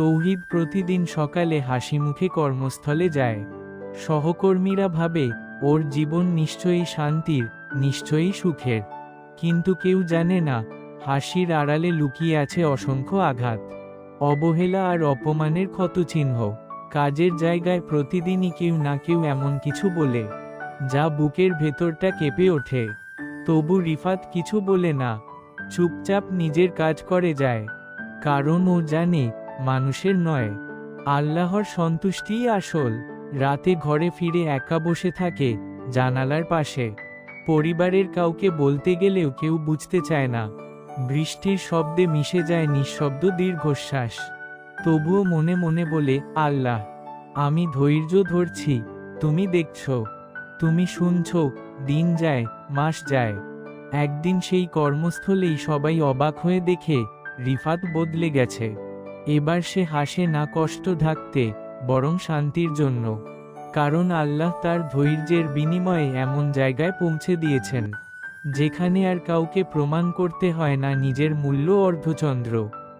তৌহিদ প্রতিদিন সকালে হাসি মুখে কর্মস্থলে যায়। সহকর্মীরা ভাবে, ওর জীবন নিশ্চয়ই শান্তির, নিশ্চয়ই সুখের। কিন্তু কেউ জানে না, হাসির আড়ালে লুকিয়ে আছে অসংখ্য আঘাত। অবহেলা আর অপমানের ক্ষতচিহ্ন। কাজের জায়গায় প্রতিদিনই কেউ না কেউ এমন কিছু বলে, যা বুকের ভেতরটা কেঁপে ওঠে। তবু রিফাত কিছু বলে না, চুপচাপ নিজের কাজ করে যায়। কারণ ও জানে মানুষের নয়, আল্লাহর সন্তুষ্টিই আসল। রাতে ঘরে ফিরে একা বসে থাকে জানালার পাশে। পরিবারের কাউকে বলতে গেলেও কেউ বুঝতে চায় না। বৃষ্টির শব্দে মিশে যায় নিঃশব্দ দীর্ঘশ্বাস। তবুও মনে মনে বলে, আল্লাহ, আমি ধৈর্য ধরছি, তুমি দেখছ, তুমি শুনছ, দিন যায়, মাস যায়। একদিন সেই কর্মস্থলেই সবাই অবাক হয়ে দেখে, রিফাত বদলে গেছে। এবার সে হাসে না কষ্ট থাকতে বরং শান্তির জন্য। কারণ আল্লাহ তার ধৈর্যের বিনিময়ে এমন জায়গায় পৌঁছে দিয়েছেন, যেখানে আর কাউকে প্রমাণ করতে হয় না নিজের মূল্য অর্ধচন্দ্র